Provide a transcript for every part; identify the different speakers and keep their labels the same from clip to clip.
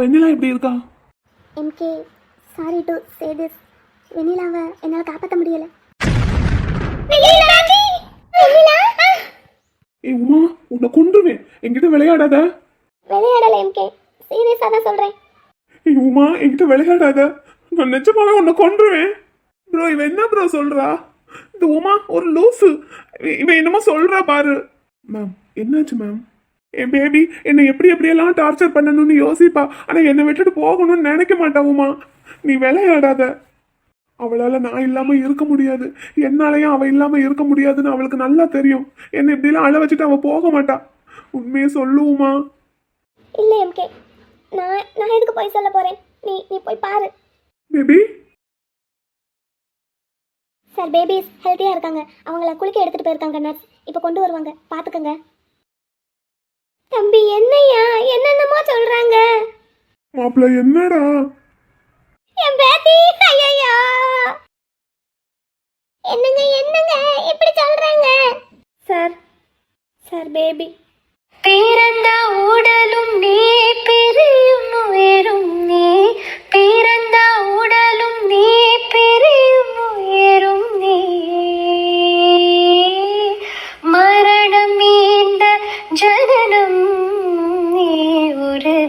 Speaker 1: வெண்ணிலா எப்படி இருக்கா?
Speaker 2: MK sorry to say this வெண்ணிலாவை என்னால் காப்பாற்ற முடியல.
Speaker 1: ஏய் உமா உன்னை கொன்றுவேன். என்கிட்ட விளையாடாத.
Speaker 2: விளையாடல எம்கே சீரியஸாக தான் சொல்கிறேன்
Speaker 1: ஏய் உமா என்கிட்ட விளையாடாத. நான் நிஜமாவே உன்னை கொன்றுவேன். ப்ரோ இவன் என்ன ப்ரோ சொல்றா? இந்த உமா ஒரு லூசு. இவ- இவன் என்னமோ சொல்றா பாரு. மேம் என்னாச்சு மேம் என் பேபி என்னை எப்படி எப்படியெல்லாம் டார்ச்சர் பண்ணணும்னு யோசிப்பா. ஆனா என்னை விட்டுட்டு போகணும்னு நினைக்க மாட்டா உமா. நீ விளையாடாத. அவளால நான் இல்லாம இருக்க முடியாது. என்னாலயும் அவ இல்லாம இருக்க முடியாதுன்னு அவளுக்கு நல்லா தெரியும். என்னை இப்படியெல்லாம் அழ வச்சுட்டு அவ போக மாட்டா. உண்மையை சொல்லுவோமா
Speaker 2: இல்லை எம்கே. நான் நான் எதுக்கு போய் சொல்ல போகிறேன் நீ நீ போய் பாரு.
Speaker 1: பேபி
Speaker 2: சார் பேபிஸ் ஹெல்த்தியாக இருக்காங்க. அவங்கள குளிக்க எடுத்துகிட்டு போயிருக்காங்க நர்ஸ் இப்போ கொண்டு வருவாங்க. பார்த்துக்கங்க தம்பி என்னையா? என்னென்னமோ சொல்கிறாங்க
Speaker 1: மாப்பிள்ள என்னடா?
Speaker 2: என் பேத்தி ஐயோ என்னங்க என்னங்க? இப்படி சொல்றாங்க. சார் சார் பேபி
Speaker 3: பிறந்த உடலும் நீ பிரியும் உயரும் நீ. பிறந்த உடலும் நீ பிரியும்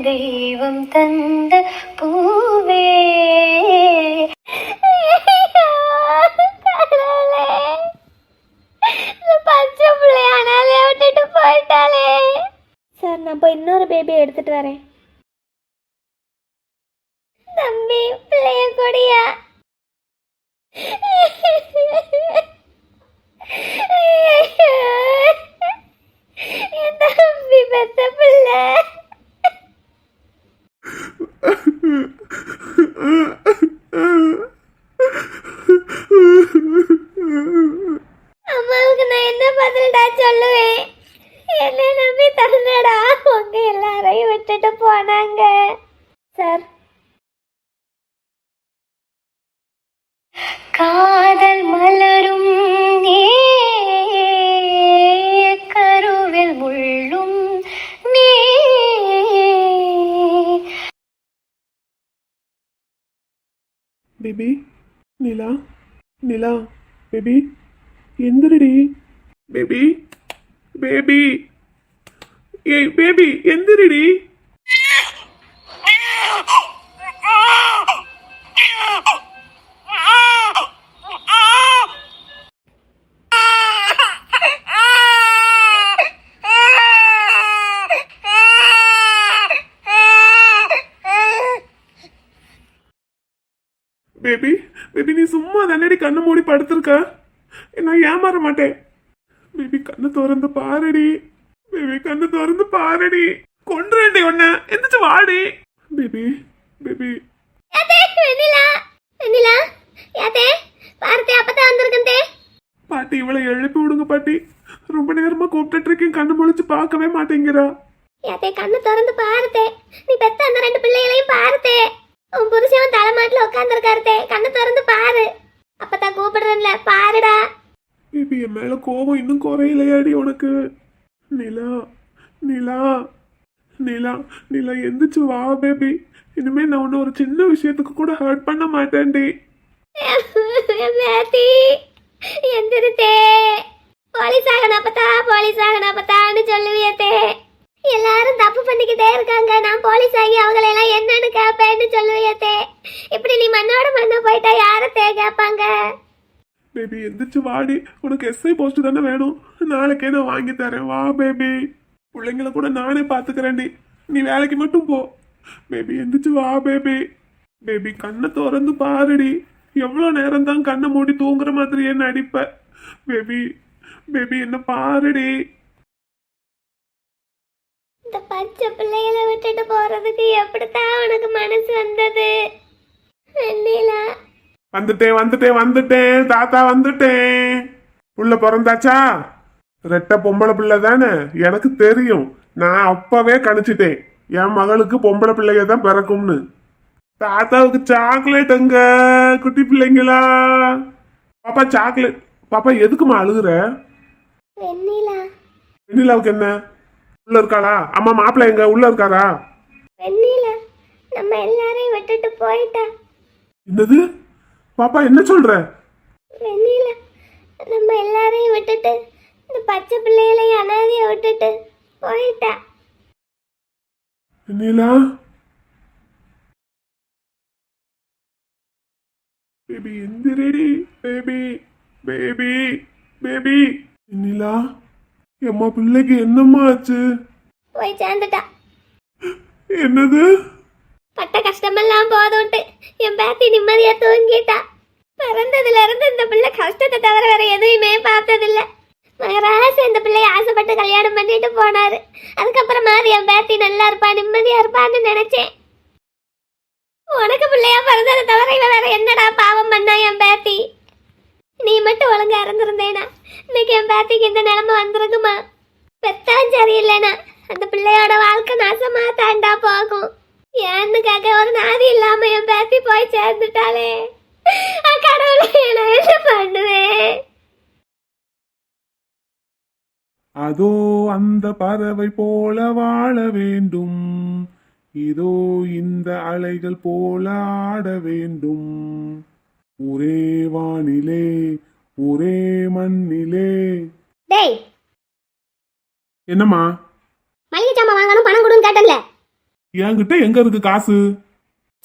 Speaker 3: தெய்வம் தந்த பூவே.
Speaker 2: பச்சை பிள்ளையானாலே விட்டுட்டு போயிட்டாலே சார் நான் போய் இன்னொரு பேபி எடுத்துட்டு வரேன். தம்பி பிள்ளைய கொடியா. என் தம்பி பெத்த பிள்ளை. அம்மாவுக்கு நான் என்ன பதில்டா சொல்லுவேன்? என்ன நம்பி தரலடா உங்க எல்லாரையும் விட்டுட்டு போனாங்க. சார்.
Speaker 3: காதல் மலரும்
Speaker 1: baby Nila Nila baby. எந்திரடி. Baby baby. ஏய் பேபி எந்திரடி. பேபி பேபி நீ சும்மா தானடி கண்ணு மூடி படுத்திருக்க. நான் ஏமாற மாட்டேன். பேபி கண்ணு திறந்து பாருடி. பேபி கண்ணு திறந்து பாருடி. கொண்டுறேன்டி உன்ன. எந்திரிச்சு வாடி. பேபி பேபி பாட்டி இவளை எழுப்பி விடுங்க பாட்டி. ரொம்ப நேரமா கூப்பிட்டுட்டு இருக்கேன். கண்ணு முழிச்சு பார்க்கவே மாட்டேங்கிறா.
Speaker 2: கண்ணு திறந்து பாருதே நீ பெத்த அந்த ரெண்டு பிள்ளைகளையும் பாருதே உன் புருஷன் தலைமாட்டில் உட்காந்துருக்காருதே கண்ணு திறந்து பாரு. அப்பதான் கூப்பிடுறேன்ல பாருடா.
Speaker 1: பேபி என் மேல கோபம் இன்னும் குறையலையாடி உனக்கு. நிலா நிலா நிலா நிலா எந்திரிச்சு வா பேபி இனிமே நான் உன்னை ஒரு சின்ன விஷயத்துக்கு கூட ஹர்ட் பண்ண மாட்டேன்டி.
Speaker 2: பேத்தி எந்திரித்தே. போலீஸ் ஆகணப்பத்தா போலீஸ் ஆகணப்பத்தான்னு சொல்லுவியத்தே எல்லாரும் தப்பு பண்ணிக்கிட்டே இருக்காங்க. நான் போலீஸ் ஆகி அவங்கள எல்லாம் என்னன்னு கேட்பேன்னு சொல்லுவியத்தே இப்படி நீ மண்ணோட மண்ண போயிட்டா யாரத்தே கேட்பாங்க
Speaker 1: பேபி எந்திரிச்சு வாடி. உனக்கு எஸ்ஐ போஸ்ட் தானே வேணும். நாளைக்கே நான் வாங்கி தரேன். வா பேபி பிள்ளைங்கள கூட நானே பாத்துக்கிறேன்டி நீ வேலைக்கு மட்டும் போ. பேபி எந்திரிச்சு வா பேபி பேபி கண்ணை திறந்து பாருடி எவ்வளோ நேரம் தான் கண்ணை மூடி தூங்குற மாதிரியே அடிப்ப பேபி பேபி என்ன பாருடி
Speaker 2: இந்த பச்சை பிள்ளைகளை விட்டுட்டு போறதுக்கு எப்படித்தான் உனக்கு மனசு வந்தது? வெண்ணிலா
Speaker 1: வந்துட்டேன் வந்துட்டேன் வந்துட்டேன். தாத்தா வந்துட்டேன். புள்ள பிறந்தாச்சா? ரெட்டை பொம்பளை பிள்ளை தானே? எனக்கு தெரியும். நான் அப்பவே கணிச்சிட்டேன். என் மகளுக்கு பொம்பளை பிள்ளைய தான் பிறக்கும்னு. தாத்தாவுக்கு சாக்லேட் எங்க குட்டி பிள்ளைங்களா? பாப்பா சாக்லேட் பாப்பா எதுக்குமா அழுகுற?
Speaker 2: வெண்ணிலா.
Speaker 1: வெண்ணிலாவுக்கு என்ன? உள்ள இருக்காளா? அம்மா மாப்பிள்ளை எங்க? உள்ள இருக்காரா?
Speaker 2: வெண்ணிலா நம்ம எல்லாரையும் விட்டுட்டு போயிட்டா.
Speaker 1: என்னது? பாப்பா என்ன சொல்ற?
Speaker 2: வெண்ணிலா நம்ம எல்லாரையும் விட்டுட்டு இந்த பச்சை பிள்ளைகளையும் அனாதைய விட்டுட்டு போயிட்டா.
Speaker 1: வெண்ணிலா? பேபி எந்திரடி பேபி பேபி பேபி வெண்ணிலா? எம்மா பிள்ளைக்கு என்னம்மா ஆச்சு?
Speaker 2: போய் சேர்ந்துட்டா.
Speaker 1: என்னது?
Speaker 2: பட்ட கஷ்டமெல்லாம் போதும்ட்டு என் பேத்தி நிம்மதியா தூங்கிட்டா. பிறந்ததுல இருந்து இந்த பிள்ளை கஷ்டத்தை தவிர வேற எதுவுமே பார்த்ததில்ல. மகராச இந்த பிள்ளைய ஆசைப்பட்டு கல்யாணம் பண்ணிட்டு போனாரு. அதுக்கப்புறமா அது என் பேத்தி நல்லா இருப்பா நிம்மதியா இருப்பான்னு நினைச்சேன். உனக்கு பிள்ளையா பிறந்ததை தவிர இவ வேற என்னடா பாவம் பண்ணா என் பேத்தி? நீ மட்டும் ஒழுங்கா இருந்திருந்தேனா? இன்னைக்கு என் பேத்திக்கு இந்த நிலைமை வந்திருக்குமா? பெத்தான் சரியில்லைனா அந்த பிள்ளையோட வாழ்க்கை நாசமா தாண்டா போகும். ஏன்னு கேட்க ஒரு நாதி இல்லாம என் பேத்தி போய் சேர்ந்துட்டாளே. கடவுளே நான் என்ன பண்ணுவேன்?
Speaker 1: அதோ அந்த பறவை போல வாழ வேண்டும். இதோ இந்த அலைகள் போல ஆட வேண்டும். ஒரே வானிலே ஒரே மண்ணிலே.
Speaker 2: டேய்.
Speaker 1: என்னம்மா?
Speaker 2: மளிகை சாமான் வாங்கணும் பணம் கொடுன்னு கேட்டல
Speaker 1: என்கிட்ட எங்க இருக்கு காசு?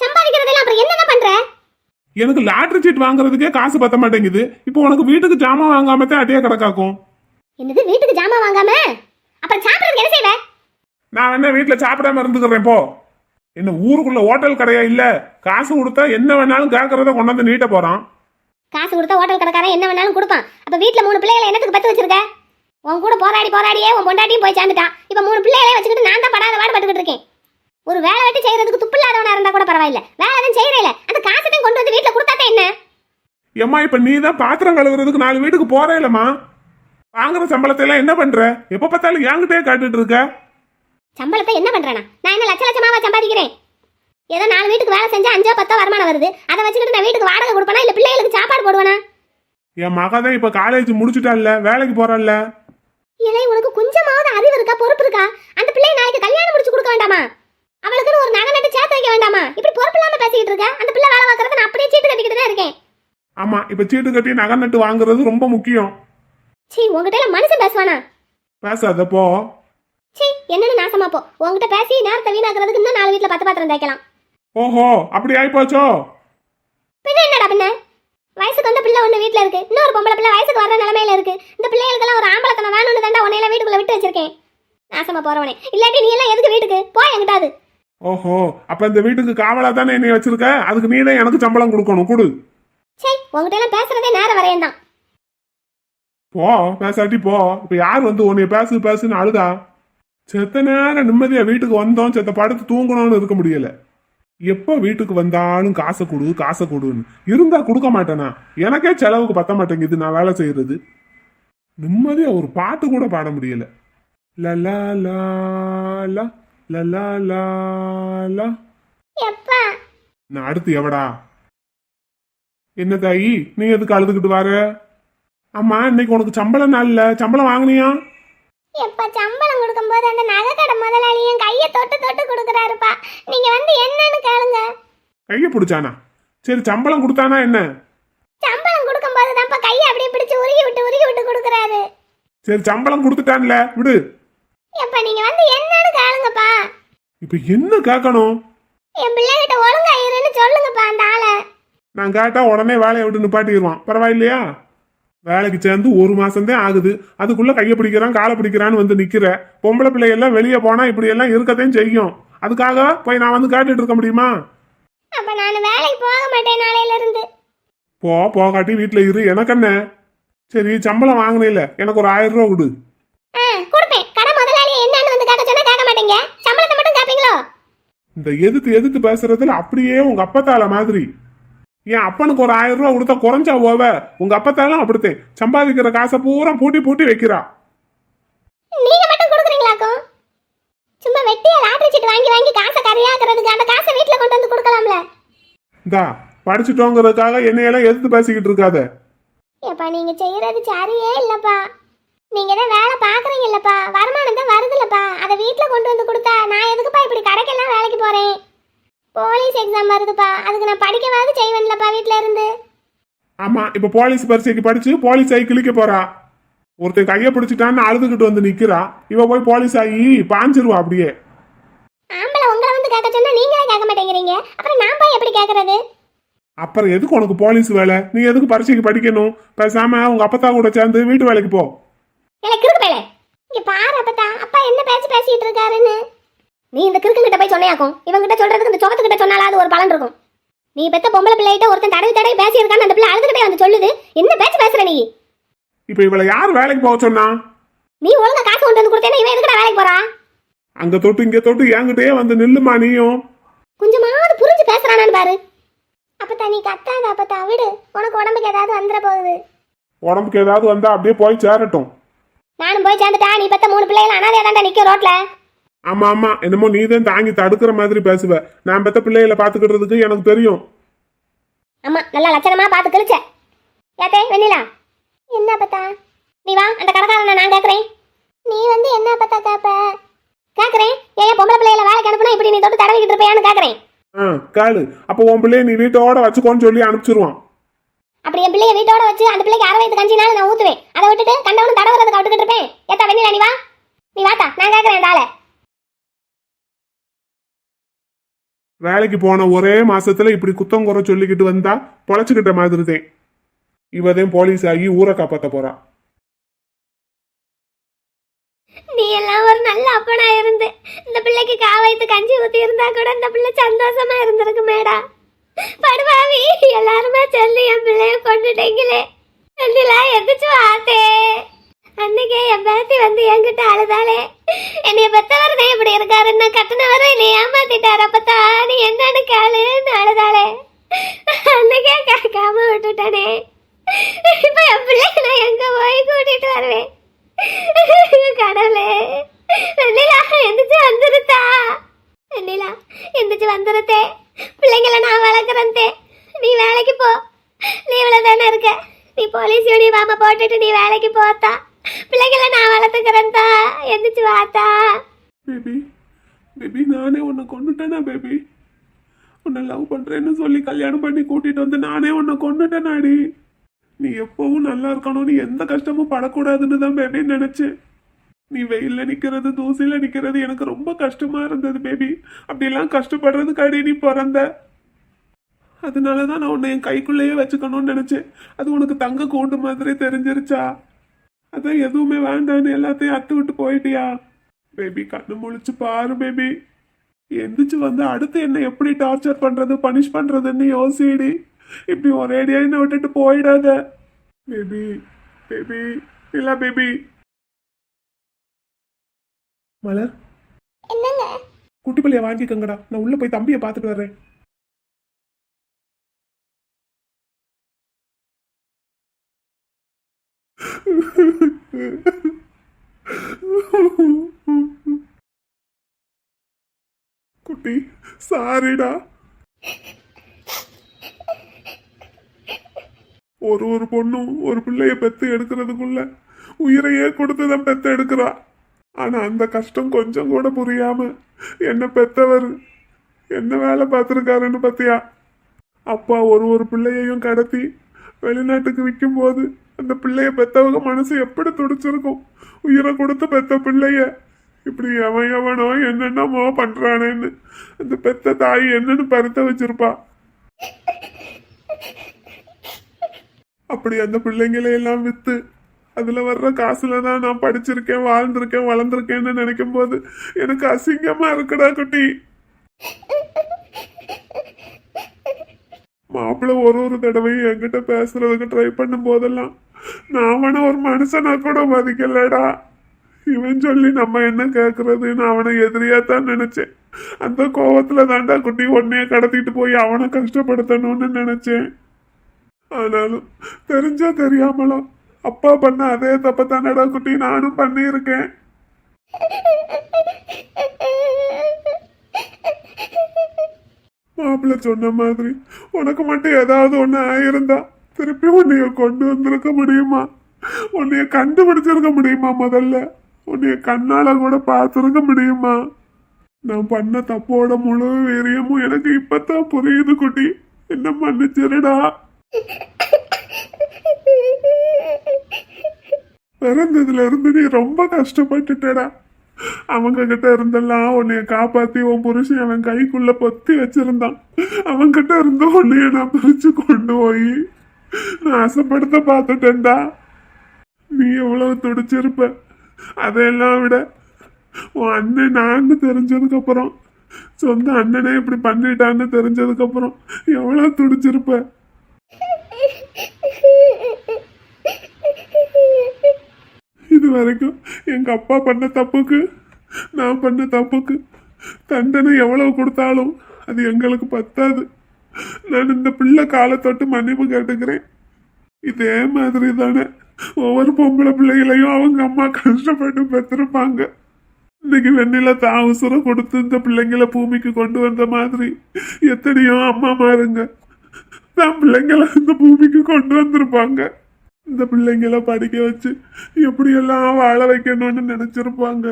Speaker 2: சம்பாதிக்கிறதெல்லாம் அப்புறம் என்னென்ன பண்ற?
Speaker 1: எனக்கு லாட்டரி சீட் வாங்குறதுக்கே காசு பத்த மாட்டேங்குது. இப்போ உனக்கு வீட்டுக்கு ஜாமான் வாங்காமத்தான் அட்டையா கிடக்காக்கும்.
Speaker 2: என்னது வீட்டுக்கு ஜாமான் வாங்காம? அப்புறம் சாப்பிடுறதுக்கு என்ன செய்வ?
Speaker 1: நான் என்ன வீட்டுல சாப்பிடாம இருந்துக்கிறேன் போ. என்ன ஊருக்குள்ள ஹோட்டல் கடையா இல்ல? காசு கொடுத்தா என்ன வேணாலும் கேட்கறத கொண்டாந்து நீட்ட போறான்.
Speaker 2: காசு கொடுத்தா ஹோட்டல் கடைக்காரன் என்ன வேணாலும் கொடுப்பான். அப்ப வீட்ல மூணு பிள்ளைகளை என்னத்துக்கு பத்து வச்சிருக்க? உன் கூட போராடி போராடியே உன் பொண்டாட்டியும் போய் சேர்ந்துட்டான். இப்ப மூணு பிள்ளைகளை வச்சுக்கிட்டு நான் தான் படாத பாடுபட்டுக்கிட்டு இருக்கேன். ஒரு வேலை வெட்டி செய்யறதுக்கு துப்பு இல்லாதவனா இருந்தா கூட பரவாயில்ல. வேலை எதுவும் செய்யறேல அந்த காசை தான் கொண்டு வந்து வீட்டுல கொடுத்தாதான் என்ன?
Speaker 1: ஏம்மா இப்ப நீ தான் பாத்திரம் கழுவுறதுக்கு நாலு வீட்டுக்கு போறே இல்லம்மா வாங்குற சம்பளத்தை எல்லாம் என்ன பண்ற? எப்ப பார்த்தாலும் என்கிட்டயே காட்டுட்டு இருக்க.
Speaker 2: சம்பளத்தை என்ன பண்றேனா? நான் என்ன லட்ச லட்சமாவா சம்பாதிக்கிறேன்? ஏதோ நாலு வீட்டுக்கு வேலை செஞ்சா அஞ்சோ பத்தோ வருமானம் வருது. அதை வச்சுக்கிட்டு நான் வீட்டுக்கு வாடகை கொடுப்பேனா? இல்ல பிள்ளைகளுக்கு சாப்பாடு போடுவேனா?
Speaker 1: என் மக தான் இப்ப காலேஜ் முடிச்சுட்டால வேலைக்கு போறாள்ல
Speaker 2: இலை உனக்கு கொஞ்சமாவது அறிவு இருக்கா? பொறுப்பு இருக்கா? அந்த பிள்ளை நாளைக்கு கல்யாணம் முடிச்சு கொடுக்க வேண்டாமா? அவளுக்குன்னு ஒரு நகை நட்டு சேர்த்து வைக்க வேண்டாமா? இப்படி பொறுப்பு இல்லாம பேசிக்கிட்டு இருக்க? அந்த பிள்ளை வேலை பார்க்கறத நான் அப்படியே சீட்டு கட்டிக்கிட்டு தான் இருக்கேன்.
Speaker 1: ஆமா இப்ப சீட்டு கட்டி நகை நட்டு வாங்குறது ரொம்ப முக்கியம்.
Speaker 2: சீ உங்ககிட்ட மனுஷன் பேசுவானா?
Speaker 1: பேசாத போ.
Speaker 2: சீ என்னன்னு நாசமா போ. உங்ககிட்ட பேசி நேரத்தை வீணாக்குறதுக்கு இன்னும் நாலு வீட்டுல பத்து பாத்திரம் தேய்க்கலாம்.
Speaker 1: ஓஹோ அப்படி ஆயிப்போச்சோ?
Speaker 2: பின்ன என்னடா பின்ன? வயசுக்கு வந்த பிள்ளை ஒண்ணு வீட்ல இருக்கு. இன்னொரு பொம்பளை பிள்ளை வயசுக்கு வர நிலைமையில இருக்கு. இந்த பிள்ளைகளுக்கெல்லாம் ஒரு ஆம்பளத்தனம் வேணும்னு தாண்டா உன்னையெல்லாம் வீட்டுக்குள்ள விட்டு வச்சிருக்கேன். நாசமா போறவனே. இல்லாட்டி நீ எல்லாம் எதுக்கு வீட்டுக்கு? போ என்கிட்டாது
Speaker 1: ஓஹோ அப்ப இந்த வீட்டுக்கு காவலா தானே என்னை வச்சிருக்க? அதுக்கு நீ தான் எனக்கு சம்பளம் கொடுக்கணும். கொடு.
Speaker 2: சே உங்ககிட்ட எல்லாம் பேசுறதே நேரம் வரையும் தான்.
Speaker 1: போ பேசாட்டி போ. இப்ப யார் வந்து உன்னைய பேசு பேசுன்னு அழுதா? செத்த நேரம் நிம்மதியா வீட்டுக்கு வந்தோம் செத்த படுத்து தூங்கணும்னு இருக்க முடியல. எப்ப வீட்டுக்கு வந்தாலும் காசை கொடு காசை கொடுன்னு. இருந்தா கொடுக்க மாட்டேனா? எனக்கே செலவுக்கு பத்த மாட்டேங்குது நான் வேலை செய்யறது. நிம்மதியா ஒரு பாட்டு கூட பாட முடியல. லலா லா லலா நான் அடுத்து எவடா? என்ன தாயி நீ எதுக்கு அழுதுகிட்டு வர? அம்மா இன்னைக்கு உனக்கு சம்பளம் நாள்ல சம்பளம் வாங்குனியா?
Speaker 2: எப்ப சம்பளம் கொடுக்கும்போது அந்த நகை கடை முதலாளியும் கையை தொட்டு தொட்டு கொடுக்குறாருப்பா. நீங்க வந்து என்னன்னு கேளுங்க.
Speaker 1: கையை பிடிச்சானா? சரி சம்பளம் கொடுத்தானா என்ன?
Speaker 2: சம்பளம் கொடுக்கும்போது தான்ப்பா கையை அப்படியே பிடிச்சு உருகி விட்டு உருகி விட்டு கொடுக்குறாரு.
Speaker 1: சரி சம்பளம் கொடுத்துட்டான்ல விடு.
Speaker 2: எப்ப நீங்க வந்து என்னன்னு கேளுங்கப்பா.
Speaker 1: இப்ப என்ன கேட்கணும்?
Speaker 2: என் பிள்ளைகிட்ட ஒழுங்கா இருன்னு சொல்லுங்கப்பா அந்த ஆளை.
Speaker 1: நான் கேட்டா உடனே வேலையை விட்டு நிப்பாட்டிடுவான். பரவாயில்லையா? வேலைக்கு சேர்ந்து ஒரு மாசம்தான் ஆகுது. அதுக்குள்ள கையை பிடிக்கிறான் காலை பிடிக்கிறான்னு வந்து நிக்கிற. பொம்பளை பிள்ளை எல்லாம் வெளியே போனா இப்படி எல்லாம் இருக்கத்தையும் செய்யும். அதுக்காக போய் நான் வந்து கேட்டுட்டு இருக்க முடியுமா?
Speaker 2: அப்ப நான் வேலைக்கு போக மாட்டேன் நாளையில இருந்து
Speaker 1: போ போகாட்டி வீட்டுல இரு. எனக்கு என்ன? சரி சம்பளம் வாங்கினில்ல எனக்கு ஒரு ஆயிரம் ரூபா கொடு.
Speaker 2: கொடுப்பேன். கடை முதலாளி என்னன்னு வந்து கேட்க சொன்னா கேட்க மாட்டீங்க. சம்பளத்தை மட்டும் கேட்பீங்களோ
Speaker 1: இந்த எதிர்த்து எதிர்த்து பேசுறதுல அப்படியே உங்க அப்பத்தால மாதிரி. என் அப்பனுக்கு ஒரு ஆயிரம் ரூபா கொடுத்தா குறைஞ்சா போவ. உங்க அப்பத்தாலும் அப்படித்தேன் சம்பாதிக்கிற காசை பூரா பூட்டி பூட்டி வைக்கிறா.
Speaker 2: நீங்க மட்டும் கொடுக்குறீங்களாக்கும் சும்மா வெட்டியா லாட்டரி சீட் வாங்கி வாங்கி காசை கரையாக்குறதுக்கு அந்த காசை வீட்டுல கொண்டு வந்து கொடுக்கலாம்ல.
Speaker 1: இந்தா படிச்சுட்டோங்கிறதுக்காக என்னையெல்லாம் எதிர்த்து பேசிக்கிட்டு இருக்காத.
Speaker 2: ஏப்பா நீங்க செய்யறது சரியே இல்லப்பா. நீங்க தான் வேலை பாக்குறீங்கல்லப்பா வருமானம் தான் வருதுல்லப்பா அதை வீட்ல கொண்டு வந்து கொடுத்தா நான் எதுக்குப்பா இப்படி கடைக்கெல்லாம் வேலைக்கு போறேன்? போலீஸ் எக்ஸாம் வருதுப்பா. அதுக்கு நான் படிக்கவாது செய்வேன்லப்பா வீட்ல இருந்து.
Speaker 1: ஆமா இப்ப போலீஸ் பரீட்சைக்கு படிச்சு போலீஸ் ஆகி கிழிக்க போறா. ஒருத்தன் கைய பிடிச்சிட்டான்னு அழுதுகிட்டு வந்து நிக்கிறா. இவ போய் போலீஸ் ஆகி பாஞ்சிருவா அப்படியே.
Speaker 2: ஆம்பளை உங்களை வந்து கேட்க சொன்னா நீங்களே கேட்க மாட்டேங்கிறீங்க. அப்புறம் நான் போய் எப்படி கேட்கறது?
Speaker 1: அப்புறம் எதுக்கு உனக்கு போலீஸ் வேலை? நீ எதுக்கு பரீட்சைக்கு படிக்கணும்? பேசாம உங்க அப்பத்தா கூட சேர்ந்து வீட்டு வேலைக்கு போ.
Speaker 2: எனக்கு கிறுக்கு பேலே இங்க பாரு அப்பத்தா. அப்பா என்ன பேச்சு பேசிட்டு இருக்காருன்னு. நீ இந்த கிறுக்கு கிட்ட போய் சொன்னையாக்கும். இவங்கிட்ட சொல்றதுக்கு இந்த சொகத்து கிட்ட சொன்னாலாவது ஒரு பலன் இருக்கும். நீ பெத்த பொம்பளை பிள்ளைகிட்ட ஒருத்தன் தடவி தடவி பேசியிருக்கான்னு அந்த பிள்ளை அழுதுகிட்டே வந்து சொல்லுது. என்ன பேச்சு பேசுற நீ?
Speaker 1: இப்ப இவளை யார் வேலைக்கு போக சொன்னா?
Speaker 2: நீ ஒழுங்கா காசு கொண்டு வந்து கொடுத்தேன்னா இவன் எதுக்குடா வேலைக்கு போறா?
Speaker 1: அங்க தொட்டு இங்க தொட்டு என்கிட்டயே வந்து நில்லுமா நீயும்?
Speaker 2: கொஞ்சமாவது புரிஞ்சு பேசுறானான்னு பாரு. அப்பத்தா நீ கத்தாத அப்பத்தா விடு. உனக்கு உடம்புக்கு ஏதாவது வந்துட போகுது.
Speaker 1: உடம்புக்கு ஏதாவது வந்தா அப்படியே போய் சேரட்டும்.
Speaker 2: நானும் போய் சேர்ந்துட்டா நீ பெத்த மூணு பிள்ளைகள் அனாதையா தாண்டா நிக்க ரோட்ல?
Speaker 1: ஆமா ஆமா. என்னமோ நீ தான் தாங்கி தடுக்கிற மாதிரி பேசுவ. நான் பெத்த பிள்ளைகளை பாத்துக்கிட்டதுக்கு எனக்கு தெரியும்.
Speaker 2: அம்மா நல்லா லட்சணமா பார்த்து கிழிச்ச. ஏத்தே வெண்ணிலா. என்ன பத்தா நீ வா அந்த கடைக்காரனை நான் கேட்குறேன் நீ வந்து என்ன பத்தா கேப்ப? கேட்குறேன் ஏன் பொம்பளை பிள்ளைகளை வேலைக்கு அனுப்புனா இப்படி நீ தொட்டு தடவிக்கிட்டு இருப்பியான்னு கேட்குறேன்
Speaker 1: ஆ காலு அப்போ உன் பிள்ளைய நீ வீட்டோட வச்சுக்கோன்னு சொல்லி அனுப்பிச்சிருவான்.
Speaker 2: அப்படி என் பிள்ளைய வீட்டோட வச்சு அந்த பிள்ளைக்கு அரை வயது கஞ்சினாலும் நான் ஊத்துவேன். அதை விட்டுட்டு கண்டவனும் தடவுறதுக்கு விட்டுக்கிட்டு இருப்பேன். ஏத்தா வெண்ணிலா நீ வா. நீ வாத்தா நான் கேட்குறேன் தாளை
Speaker 1: வேலைக்கு போன ஒரே மாசத்துல இப்படி குத்தம் குறை சொல்லிக்கிட்டு வந்தா பொழைச்சுக்கிட்ட மாதிரி தான் இவதையும் போலீஸ் ஆகி ஊரை காப்பாத்த போறா.
Speaker 2: நீ எல்லாம் ஒரு நல்ல அப்பனா இருந்து. இந்த பிள்ளைக்கு காவாய்த்து கஞ்சி ஊத்தி இருந்தா கூட இந்த பிள்ளை சந்தோஷமா இருந்திருக்கு மேடா. படுவாவி எல்லாருமே சொல்லி என் பிள்ளைய கொண்டுட்டீங்களே ரெண்டுலாம் எந்திரிச்சு வாத்தே. அன்னைக்கே என் பேத்தி வந்து என்கிட்ட அழுதாளே என்னைய பெத்தவர் தான் இப்படி இருக்காருன்னு கட்டினவரும் என்னை ஏமாத்திட்டார். அப்பத்தா நீ என்னன்னு கேளுன்னு அழுதாளே அன்னைக்கே கேட்காம விட்டுட்டானே. இப்ப என் பிள்ளைக்கு நான் எங்க போய் கூட்டிட்டு வருவேன்? கடவுளே. வெண்ணிலா எந்திரிச்சு வந்துருத்தா. வெண்ணிலா எந்திரிச்சு வந்துருத்தே. பிள்ளைங்கள நான் வளர்க்குறேன் நீ வேலைக்கு போ. நீ இவ்வளோ தானே இருக்க? நீ போலீஸ் யூனிஃபார்மை போட்டுட்டு நீ வேலைக்கு போத்தா. பிள்ளைகளை நான் வளர்த்துக்கிறேன்தா எந்திரிச்சு வாத்தா
Speaker 1: பேபி பேபி நானே உன்னை கொண்டுட்டேனா பேபி? உன்னை லவ் பண்ணுறேன்னு சொல்லி கல்யாணம் பண்ணி கூட்டிகிட்டு வந்து நானே உன்னை கொண்டுட்டேனாடி நீ எப்பவும் நல்லா இருக்கணும். நீ எந்த கஷ்டமும் படக்கூடாதுன்னு தான் பேபி நினச்சேன். நீ வெயில்ல நிக்கிறது தூசில நிக்கிறது எனக்கு ரொம்ப கஷ்டமா இருந்தது பேபி. அப்படிலாம் கஷ்டப்படுறதுக்காடி நீ பிறந்த. அதனாலதான் நான் உன்னை என் கைக்குள்ளேயே வச்சுக்கணும்னு நினைச்சேன். அது உனக்கு தங்க கூண்டு மாதிரி தெரிஞ்சிருச்சா? அதான் எதுவுமே வேண்டான்னு எல்லாத்தையும் அத்து விட்டு போயிட்டியா? பேபி கண்ணு முழிச்சு பாரு பேபி எந்திரிச்சு வந்து அடுத்து என்ன எப்படி டார்ச்சர் பண்றது பனிஷ் பண்றதுன்னு யோசிடி. இப்படி ஒரேடியா என்ன விட்டுட்டு போயிடாத. பேபி பேபி இல்ல பேபி மலர். குட்டி பள்ளிய வாங்கிக்கங்கடா. நான் உள்ள போய் தம்பியை பார்த்துட்டு வர்றேன். சாரிடா. ஒரு ஒரு பொண்ணும் ஒரு பிள்ளைய பெத்து எடுக்கிறதுக்குள்ள உயிரையே கொடுத்துதான் பெத்த எடுக்கிறா. ஆனா அந்த கஷ்டம் கொஞ்சம் கூட புரியாம என்ன பெத்தவர் என்ன வேலை பார்த்துருக்காருன்னு பத்தியா அப்பா ஒரு ஒரு பிள்ளையையும் கடத்தி வெளிநாட்டுக்கு விற்கும் போது அந்த பிள்ளைய பெத்தவங்க மனசு எப்படி துடிச்சிருக்கும்? உயிரை கொடுத்து பெத்த பிள்ளைய இப்படி எவன் எவனோ என்னென்னமோ பண்றானேன்னு. அந்த பெத்த தாய் என்னன்னு பருத்த வச்சிருப்பா. அப்படி அந்த பிள்ளைங்களை எல்லாம் வித்து அதுல வர்ற காசுல தான் நான் படிச்சிருக்கேன் வாழ்ந்திருக்கேன் வளர்ந்துருக்கேன்னு நினைக்கும் போது எனக்கு அசிங்கமா இருக்குடா குட்டி. மாப்பிள்ளை ஒரு ஒரு தடவையும் என்கிட்ட பேசுறதுக்கு ட்ரை பண்ணும் போதெல்லாம் நான் ஒரு மனுஷனா கூட மதிக்கலடா. இவன் சொல்லி நம்ம என்ன கேட்கறதுன்னு அவனை எதிரியா தான் நினைச்சேன். அந்த கோவத்துல தாண்டா குட்டி உடனே கடத்திட்டு போய் அவனை கஷ்டப்படுத்தணும்னு நினைச்சேன். ஆனாலும் தெரிஞ்சா தெரியாமலோ அப்பா பண்ண அதே தப்ப தானடா குட்டி நானும் பண்ணியிருக்கேன். மாப்பிள்ள சொன்ன மாதிரி உனக்கு மட்டும் ஏதாவது ஒண்ணு ஆயிருந்தா திருப்பி உன்னைய கொண்டு வந்திருக்க முடியுமா? உன்னைய கண்டுபிடிச்சிருக்க முடியுமா முதல்ல? உன்னைய கண்ணால கூட பார்த்துருக்க முடியுமா? நான் பண்ண தப்போட முழு வீரியமும் எனக்கு இப்பதான் புரியுது குட்டி. என்ன மன்னிச்சிருடா. பிறந்ததுல இருந்து நீ ரொம்ப கஷ்டப்பட்டுட்டடா. அவங்க கிட்ட இருந்தெல்லாம் உன்னைய காப்பாத்தி உன் புருஷன் அவன் கைக்குள்ள பொத்தி வச்சிருந்தான். அவன் கிட்ட இருந்து உன்னைய நான் பிரிச்சு கொண்டு போய் நான் ஆசைப்படுத்த பார்த்துட்டேன்டா. நீ எவ்வளவு துடிச்சிருப்ப. அதையெல்லாம் விட உன் அண்ணன் நான் தெரிஞ்சதுக்கப்புறம் சொந்த அண்ணனே இப்படி பண்ணிட்டான்னு தெரிஞ்சதுக்கப்புறம் எவ்வளோ துடிச்சிருப்ப? இது வரைக்கும் எங்க அப்பா பண்ண தப்புக்கு நான் பண்ண தப்புக்கு தண்டனை எவ்வளவு கொடுத்தாலும் அது எங்களுக்கு பத்தாது. நான் இந்த பிள்ளை காலை தொட்டு மன்னிப்பு கேட்டுக்கிறேன். இதே மாதிரி தானே ஒவ்வொரு பொம்பளை பிள்ளைகளையும் அவங்க அம்மா கஷ்டப்பட்டு பெற்றிருப்பாங்க. இன்னைக்கு வெண்ணில தான் அவசரம் கொடுத்து இந்த பிள்ளைங்களை பூமிக்கு கொண்டு வந்த மாதிரி. எத்தனையோ அம்மா மாருங்க தான் பிள்ளைங்களை இந்த பூமிக்கு கொண்டு வந்திருப்பாங்க. இந்த பிள்ளைங்களை படிக்க வச்சு எப்படியெல்லாம் வாழ வைக்கணும்னு நினைச்சிருப்பாங்க.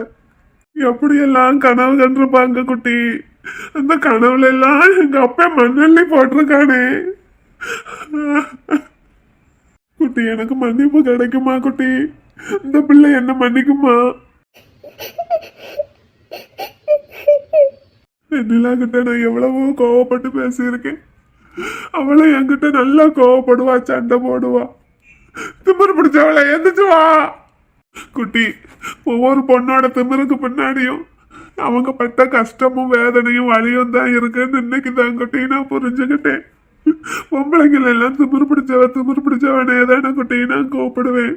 Speaker 1: எப்படியெல்லாம் கனவு கண்டிருப்பாங்க குட்டி. அந்த கனவுல எல்லாம் எங்க அப்பா மண்ணள்ளி போட்டிருக்கானே. குட்டி எனக்கு மன்னிப்பு கிடைக்குமா குட்டி? இந்த பிள்ளை என்ன மன்னிக்குமா? நிலா கிட்ட நான் எவ்வளவோ கோவப்பட்டு பேசியிருக்கேன். அவளும் என்கிட்ட நல்லா கோவப்படுவா சண்டை போடுவா. திமிரு பிடிச்சவளை எந்திரிச்சு வா. குட்டி ஒவ்வொரு பொண்ணோட திமிருக்கு பின்னாடியும் அவங்க பட்ட கஷ்டமும் வேதனையும் வலியும் தான் இருக்குன்னு இன்னைக்கு தான் குட்டி நான் புரிஞ்சுக்கிட்டேன். பொம்பளைங்கள் எல்லாம் திமிரு பிடிச்சவ திமிரு பிடிச்சவன் ஏதான குட்டி நான் கூப்பிடுவேன்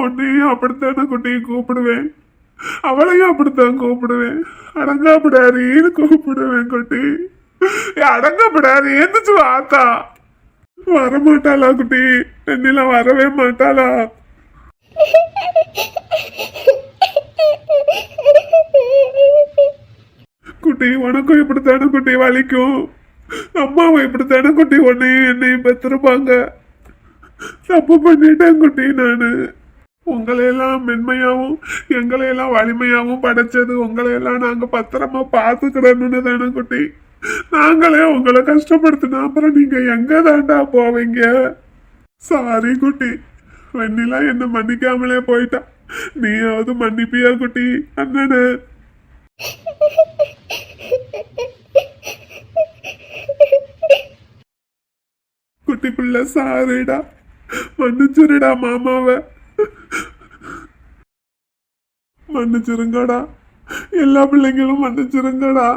Speaker 1: உன்னையும் அப்படித்தான குட்டியை கூப்பிடுவேன் அவளையும் அப்படித்தான் கூப்பிடுவேன் அடங்காப்பிடாரின்னு கூப்பிடுவேன் குட்டி. அடங்கப்படாது எந்திரிச்சு வாத்தா வரமாட்டாளா குட்டி? தண்ணில வரவே மாட்டாளா? குட்டி உனக்கும் இப்படித்தான குட்டி வலிக்கும். அம்மாவை இப்படி தானே குட்டி உன்னையும் என்னையும் பெற்றிருப்பாங்க தப்பு பண்ணிட்டேன் குட்டி நானு. உங்களையெல்லாம் மென்மையாகவும் எங்களையெல்லாம் வலிமையாகவும் படைச்சது உங்களையெல்லாம் நாங்கள் பத்திரமா பார்த்துக்கிடணும்னு தானே குட்டி. நாங்களே உங்களை கஷ்டப்படுத்தினா அப்புறம் நீங்கள் எங்கே தாண்டா போவீங்க? சாரி குட்டி. வெண்ணிலா என்ன மன்னிக்காமலே போயிட்டா. நீயாவது மன்னிப்பியா குட்டி? அண்ணனு. குட்டி பிள்ளை சாரிடா மன்னிச்சிருடா மாமாவை மன்னிச்சிருங்கடா எல்லா பிள்ளைங்களும் மன்னிச்சிருங்கடா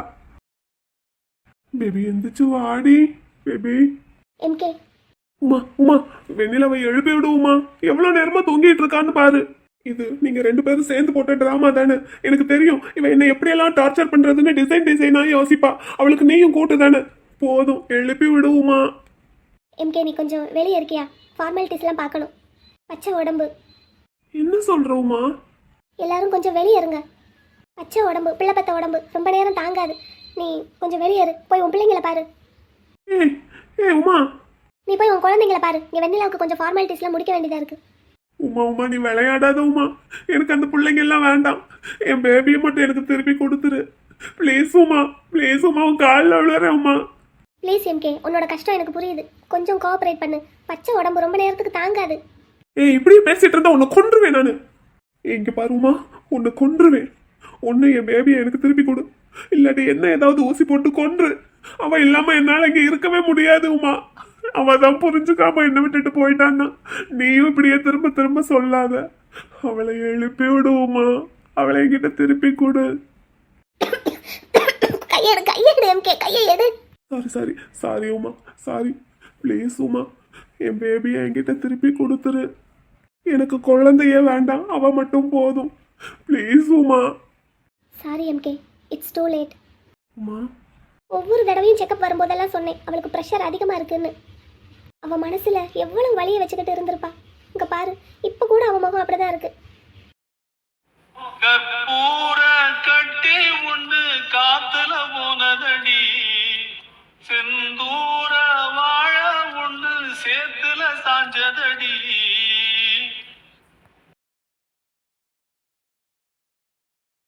Speaker 1: பேபி எந்திரிச்சு வாடி பேபி.
Speaker 2: எம்கே.
Speaker 1: உமா உமா வெண்ணிலவை எழுப்பி விடு உமா. எவ்வளவு நேரமா தூங்கிட்டு இருக்கான்னு பாரு. இது நீங்க ரெண்டு பேரும் சேர்ந்து போட்ட டிராமா தானே. எனக்கு தெரியும் இவன் என்ன எப்படியெல்லாம் டார்ச்சர் பண்றதுன்னு டிசைன் டிசைனா யோசிப்பா. அவளுக்கு நீயும் கூட்டு தானே. போதும் எழுப்பி விடுவோமா
Speaker 2: எம்கே நீ கொஞ்சம் வெளியே இருக்கியா? ஃபார்மாலிட்டிஸ்லாம் பார்க்கணும். பச்சை உடம்பு.
Speaker 1: என்ன சொல்ற உமா?
Speaker 2: எல்லாரும் கொஞ்சம் வெளியே இருங்க. பச்சை உடம்பு பிள்ளை பத்த உடம்பு ரொம்ப நேரம் தாங்காது. நீ கொஞ்சம் வெளியே இரு. போய் உன் பிள்ளைங்கள பாரு.
Speaker 1: ஏய் ஏய் உமா.
Speaker 2: நீ போய் உன் குழந்தைங்கள பாரு. இங்கே வெண்ணிலாவுக்கு கொஞ்சம் ஃபார்மாலிட்டிஸ்லாம் முடிக்க வேண்டியதாக இருக்கு.
Speaker 1: உமா உமா நீ விளையாடாத உமா. எனக்கு அந்த பிள்ளைங்க எல்லாம் வேண்டாம். என் பேபியை மட்டும் எனக்கு திருப்பி கொடுத்துரு. ப்ளீஸ் உமா ப்ளீஸ் உமா உன் காலில் விழுறேன் உமா.
Speaker 2: ப்ளீஸ் எம்கே உன்னோட கஷ்டம் எனக்கு புரியுது. கொஞ்சம் கோஆப்ரேட் பண்ணு. பச்சை உடம்பு ரொம்ப நேரத்துக்கு தாங்காது.
Speaker 1: ஏய் இப்படி பேசிட்டு இருந்தா உன்னை கொன்றுவேன் நானு. இங்க பாருமா உன்னை கொன்றுவேன். ஒன்னு என் பேபியை எனக்கு திருப்பி கொடு. இல்லாட்டி என்ன ஏதாவது ஊசி போட்டு கொன்று. அவ இல்லாம என்னால இங்க இருக்கவே முடியாது உமா. அவ தான் புரிஞ்சுக்காம என்ன விட்டுட்டு போயிட்டான்னா நீயும் இப்படியே திரும்ப திரும்ப சொல்லாத. அவளை எழுப்பி விடுவோமா அவளை என்கிட்ட திருப்பி கொடு.
Speaker 2: கையெடு கையெடு எம்கே கையை எடு.
Speaker 1: Sorry sorry sorry Uma sorry please Uma என் பேபியை என்கிட்ட திருப்பி கொடுத்துரு. எனக்கு குழந்தையே வேண்டாம். அவ மட்டும் போதும். Please Uma
Speaker 2: sorry MK it's too late
Speaker 1: Uma
Speaker 2: ஒவ்வொரு தடவையும் செக்கப் வரும்போதெல்லாம் சொன்னேன். அவளுக்கு ப்ரெஷர் அதிகமாக இருக்குன்னு. அவள் மனசில் எவ்வளவு வலியை வச்சுக்கிட்டு இருந்திருப்பா. இங்கே பாரு இப்போ கூட அவன் முகம் அப்படிதான் இருக்கு.
Speaker 4: கற்பூர கட்டி உண்டு காத்துல போனதடி. செந்தூர வாழ உண்டு சேத்துல சாஞ்சதடி.